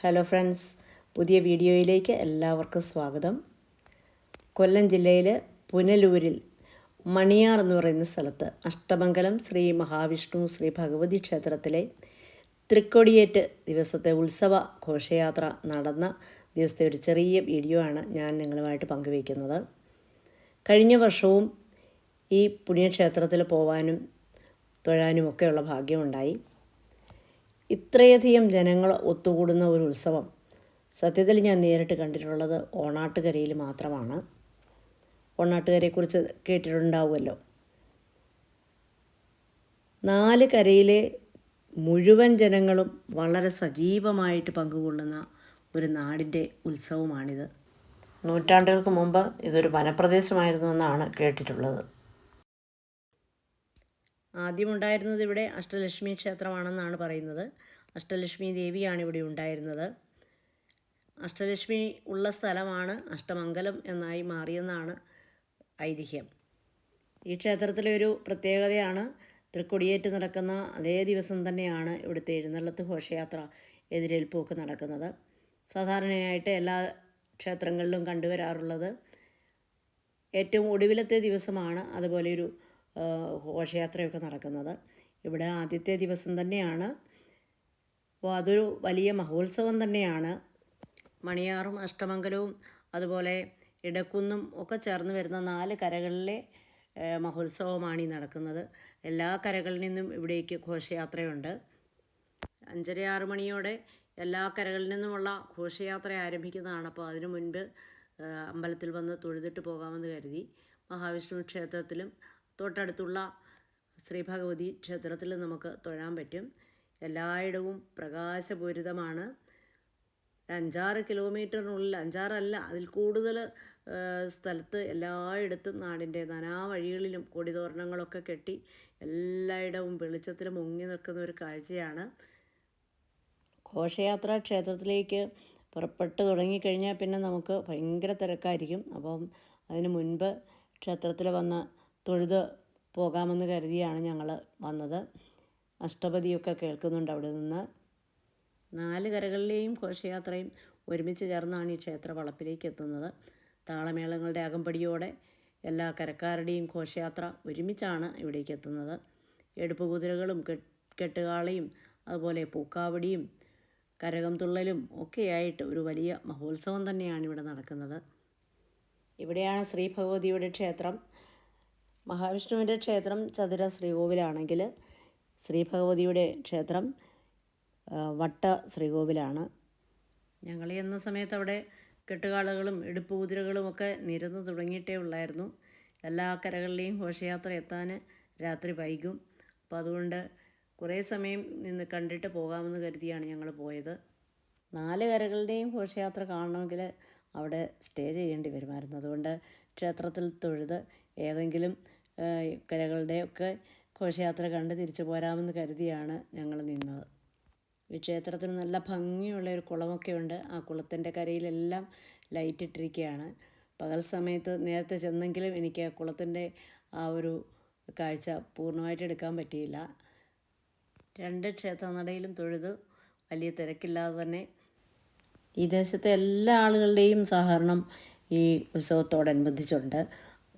Hello friends പുതിയ വീഡിയോയിലേക്ക് എല്ലാവർക്കും സ്വാഗതം. കൊല്ലം ജില്ലയിൽ പുനലൂരിൽ മണിയാർ എന്ന് പറയുന്ന സ്ഥലത്ത് അഷ്ടമംഗലം ശ്രീ മഹാവിഷ്ണു ശ്രീ ഭഗവതി ക്ഷേത്രത്തിലെ തൃക്കൊടിയേറ്റ് ദിവസത്തെ ഉത്സവ ഘോഷയാത്ര നടന്ന ദിവസത്തെ ഒരു ചെറിയ വീഡിയോ ആണ് ഞാൻ നിങ്ങളുമായിട്ട് പങ്കുവയ്ക്കുന്നത്. കഴിഞ്ഞ വർഷവും ഈ പുണ്യക്ഷേത്രത്തിൽ പോവാനും തൊഴാനുമൊക്കെയുള്ള ഭാഗ്യമുണ്ടായി ഇത്രയധികം ജനങ്ങൾ ഒത്തുകൂടുന്ന ഒരു ഉത്സവം. സത്യത്തിൽ ഞാൻ നേരിട്ട് കണ്ടിട്ടുള്ളത് ഓണാട്ടുകരയിൽ മാത്രമാണ്. ഓണാട്ടുകരയെക്കുറിച്ച് കേട്ടിട്ടുണ്ടാവുമല്ലോ. നാല് കരയിലെ മുഴുവൻ ജനങ്ങളും വളരെ സജീവമായിട്ട് പങ്കുകൊള്ളുന്ന ഒരു നാടിന്റെ ഉത്സവമാണിത്. നൂറ്റാണ്ടുകൾക്ക് മുമ്പ് ഇതൊരു വനപ്രദേശമായിരുന്നു എന്നാണ് കേട്ടിട്ടുള്ളത്. ആദ്യമുണ്ടായിരുന്നത് ഇവിടെ അഷ്ടലക്ഷ്മി ക്ഷേത്രമാണെന്നാണ് പറയുന്നത്. അഷ്ടലക്ഷ്മി ദേവിയാണ് ഇവിടെ ഉണ്ടായിരുന്നത്. അഷ്ടലക്ഷ്മി ഉള്ള സ്ഥലമാണ് അഷ്ടമംഗലം എന്നായി മാറിയെന്നാണ് ഐതിഹ്യം. ഈ ക്ഷേത്രത്തിലെ ഒരു പ്രത്യേകതയാണ് തൃക്കൊടിയേറ്റ് നടക്കുന്ന അതേ ദിവസം തന്നെയാണ് ഇവിടുത്തെ എഴുന്നള്ളത്ത് ഘോഷയാത്ര എതിരേൽപ്പൊക്കെ നടക്കുന്നത്. സാധാരണയായിട്ട് എല്ലാ ക്ഷേത്രങ്ങളിലും കണ്ടുവരാറുള്ളത്. ഏറ്റവും ഒടുവിലത്തെ ദിവസമാണ് അതുപോലെ ഒരു ഘോഷയാത്രയൊക്കെ നടക്കുന്നത്. ഇവിടെ ആദ്യത്തെ ദിവസം തന്നെയാണ്. അപ്പോൾ അതൊരു വലിയ മഹോത്സവം തന്നെയാണ്. മണിയാറും അഷ്ടമംഗലവും അതുപോലെ ഇടക്കുന്നും ഒക്കെ ചേർന്ന് വരുന്ന നാല് കരകളിലെ മഹോത്സവമാണ് ഈ നടക്കുന്നത്. എല്ലാ കരകളിൽ നിന്നും ഇവിടേക്ക് ഘോഷയാത്രയുണ്ട്. അഞ്ചര ആറ് മണിയോടെ എല്ലാ കരകളിൽ നിന്നുമുള്ള ഘോഷയാത്ര ആരംഭിക്കുന്നതാണ്. അപ്പോൾ അതിനു മുൻപ് അമ്പലത്തിൽ വന്ന് തൊഴുതിട്ട് പോകാമെന്ന് കരുതി മഹാവിഷ്ണു ക്ഷേത്രത്തിലും തൊട്ടടുത്തുള്ള ശ്രീ ഭഗവതി ക്ഷേത്രത്തിൽ നമുക്ക് തൊഴാൻ പറ്റും. എല്ലായിടവും പ്രകാശപൂരിതമാണ്. അഞ്ചാറ് കിലോമീറ്ററിനുള്ളിൽ അഞ്ചാറല്ല അതിൽ കൂടുതൽ സ്ഥലത്ത് എല്ലായിടത്തും നാടിന്റെ നാനാ വഴികളിലും കൊടിതോരണങ്ങളൊക്കെ കെട്ടി എല്ലായിടവും വെളിച്ചത്തിൽ മുങ്ങി നിൽക്കുന്ന ഒരു കാഴ്ചയാണ്. ഘോഷയാത്ര ക്ഷേത്രത്തിലേക്ക് പുറപ്പെട്ട് തുടങ്ങിക്കഴിഞ്ഞാൽ പിന്നെ നമുക്ക് ഭയങ്കര തിരക്കായിരിക്കും. അപ്പം അതിന് മുൻപ് ക്ഷേത്രത്തിൽ വന്ന് തൊഴുത് പോകാമെന്ന് കരുതിയാണ് ഞങ്ങൾ വന്നത്. അഷ്ടപതിയൊക്കെ കേൾക്കുന്നുണ്ട് അവിടെ നിന്ന്. നാല് കരകളിലെയും ഘോഷയാത്രയും ഒരുമിച്ച് ചേർന്നാണ് ഈ ക്ഷേത്ര വളപ്പിലേക്ക് എത്തുന്നത്. താളമേളങ്ങളുടെ അകമ്പടിയോടെ എല്ലാ കരക്കാരുടെയും ഘോഷയാത്ര ഒരുമിച്ചാണ് ഇവിടേക്ക് എത്തുന്നത്. എടുപ്പ് കുതിരകളും കെട്ടുകാളയും അതുപോലെ പൂക്കാവടിയും കരകം തുള്ളലും ഒക്കെയായിട്ട് ഒരു വലിയ മഹോത്സവം തന്നെയാണ് ഇവിടെ നടക്കുന്നത്. ഇവിടെയാണ് ശ്രീ ഭഗവതിയുടെ ക്ഷേത്രം. മഹാവിഷ്ണുവിന്റെ ക്ഷേത്രം ചതുര ശ്രീകോവിലാണെങ്കിൽ ശ്രീഭഗവതിയുടെ ക്ഷേത്രം വട്ട ശ്രീകോവിലാണ്. ഞങ്ങൾ എന്ന സമയത്ത് അവിടെ കെട്ടുകാളുകളും ഇടുപ്പ് കുതിരകളും ഒക്കെ നിരന്ന് തുടങ്ങിയിട്ടേ ഉള്ളായിരുന്നു. എല്ലാ കരകളിലെയും ഘോഷയാത്ര എത്താൻ രാത്രി വൈകും. അപ്പോൾ അതുകൊണ്ട് കുറേ സമയം നിന്ന് കണ്ടിട്ട് പോകാമെന്ന് കരുതിയാണ് ഞങ്ങൾ പോയത്. നാല് കരകളുടെയും ഘോഷയാത്ര കാണണമെങ്കിൽ അവിടെ സ്റ്റേ ചെയ്യേണ്ടി വരുമായിരുന്നു. അതുകൊണ്ട് ക്ഷേത്രത്തിൽ തൊഴുത് ഏതെങ്കിലും കരകളുടെയൊക്കെ ഘോഷയാത്ര കണ്ട് തിരിച്ചു പോരാമെന്ന് കരുതിയാണ് ഞങ്ങൾ നിന്നത്. ഈ ക്ഷേത്രത്തിന് നല്ല ഭംഗിയുള്ള ഒരു കുളമൊക്കെ ഉണ്ട്. ആ കുളത്തിന്റെ കരയിലെല്ലാം ലൈറ്റ് ഇട്ടിരിക്കുകയാണ്. പകൽ സമയത്ത് നേരത്തെ ചെന്നെങ്കിലും എനിക്ക് ആ കുളത്തിന്റെ ആ ഒരു കാഴ്ച പൂർണമായിട്ട് എടുക്കാൻ പറ്റിയില്ല. രണ്ട് ക്ഷേത്രനടയിലും തൊഴുത് വലിയ തിരക്കില്ലാതെ തന്നെ ഈ ദേശത്തെ എല്ലാ ആളുകളുടെയും സഹകരണം ഈ ഉത്സവത്തോടനുബന്ധിച്ചുണ്ട്.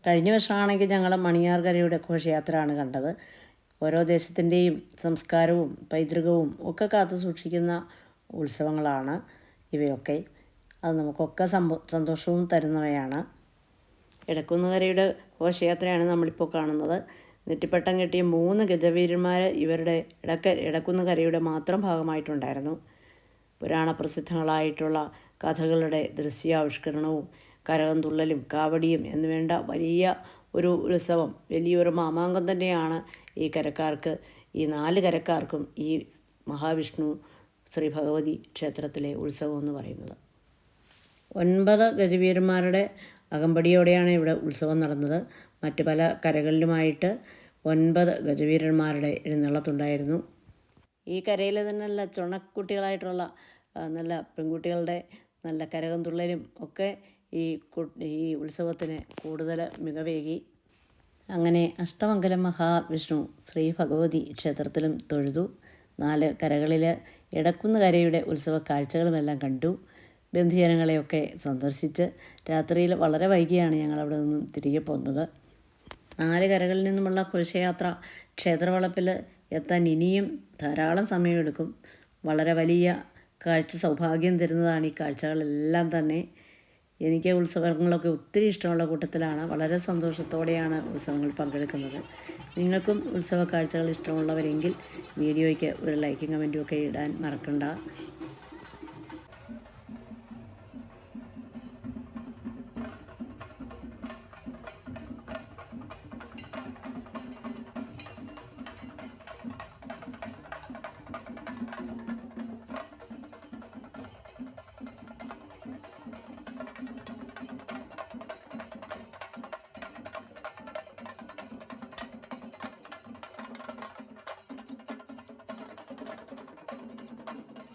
കഴിഞ്ഞ വർഷമാണെങ്കിൽ ഞങ്ങൾ മണിയാർകരയുടെ ഘോഷയാത്രയാണ് കണ്ടത്. ഓരോ ദേശത്തിന്റെയും സംസ്കാരവും പൈതൃകവും ഒക്കെ കാത്തു സൂക്ഷിക്കുന്ന ഉത്സവങ്ങളാണ് ഇവയൊക്കെ. അത് നമുക്കൊക്കെ സന്തോഷവും തരുന്നവയാണ്. ഇടക്കുന്നുകരയുടെ ഘോഷയാത്രയാണ് നമ്മളിപ്പോൾ കാണുന്നത്. നെറ്റിപ്പട്ടം കെട്ടിയ മൂന്ന് ഗജവീരന്മാർ ഇവരുടെ ഇടക്ക ഇടക്കുന്നുകരയുടെ മാത്രം ഭാഗമായിട്ടുണ്ടായിരുന്നു. പുരാണ പ്രസിദ്ധങ്ങളായിട്ടുള്ള കഥകളുടെ ദൃശ്യാവിഷ്കരണവും കരകം തുള്ളലും കാവടിയും എന്നുവേണ്ട വലിയ ഒരു ഉത്സവം വലിയൊരു മാമാങ്കം തന്നെയാണ് ഈ കരക്കാർക്ക് ഈ നാല് കരക്കാർക്കും ഈ മഹാവിഷ്ണു ശ്രീ ഭഗവതി ക്ഷേത്രത്തിലെ ഉത്സവം എന്ന് പറയുന്നത്. ഒൻപത് ഗജവീരന്മാരുടെ അകമ്പടിയോടെയാണ് ഇവിടെ ഉത്സവം നടന്നത്. മറ്റ് പല കരകളിലുമായിട്ട് ഒൻപത് ഗജവീരന്മാരുടെ എഴുന്നള്ളത്തുണ്ടായിരുന്നു. ഈ കരയിൽ തന്നെ നല്ല ചുണക്കുട്ടികളായിട്ടുള്ള നല്ല പെൺകുട്ടികളുടെ നല്ല കരകം തുള്ളലും ഒക്കെ ഈ ഈ ഉത്സവത്തിന് കൂടുതൽ മികവേകി. അങ്ങനെ അഷ്ടമംഗലം മഹാവിഷ്ണു ശ്രീ ഭഗവതി ക്ഷേത്രത്തിലും തൊഴുതു. നാല് കരകളിൽ എടക്കുന്ന് കരയുടെ ഉത്സവ കാഴ്ചകളുമെല്ലാം കണ്ടു. ബന്ധുജനങ്ങളെയൊക്കെ സന്ദർശിച്ച് രാത്രിയിൽ വളരെ വൈകിയാണ് ഞങ്ങൾ അവിടെ നിന്നും തിരികെ പോകുന്നത് നാല് കരകളിൽ നിന്നുമുള്ള ഘോഷയാത്ര ക്ഷേത്രവളപ്പിൽ എത്താൻ ഇനിയും ധാരാളം സമയമെടുക്കും. വളരെ വലിയ കാഴ്ച സൗഭാഗ്യം തരുന്നതാണ് ഈ കാഴ്ചകളെല്ലാം തന്നെ. എനിക്ക് ഉത്സവങ്ങളൊക്കെ ഒത്തിരി ഇഷ്ടമുള്ള കൂട്ടത്തിലാണ്. വളരെ സന്തോഷത്തോടെയാണ് ഉത്സവങ്ങൾ പങ്കെടുക്കുന്നത്. നിങ്ങൾക്കും ഉത്സവ കാഴ്ചകൾ ഇഷ്ടമുള്ളവരെങ്കിൽ വീഡിയോയ്ക്ക് ഒരു ലൈക്കും കമന്റും ഒക്കെ ഇടാൻ മറക്കണ്ട.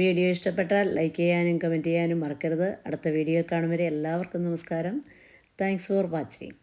വീഡിയോ ഇഷ്ടപ്പെട്ടാൽ ലൈക്ക് ചെയ്യാനും കമന്റ് ചെയ്യാനും മറക്കരുത്. അടുത്ത വീഡിയോ കാണും വരെ എല്ലാവർക്കും നമസ്കാരം. Thanks for watching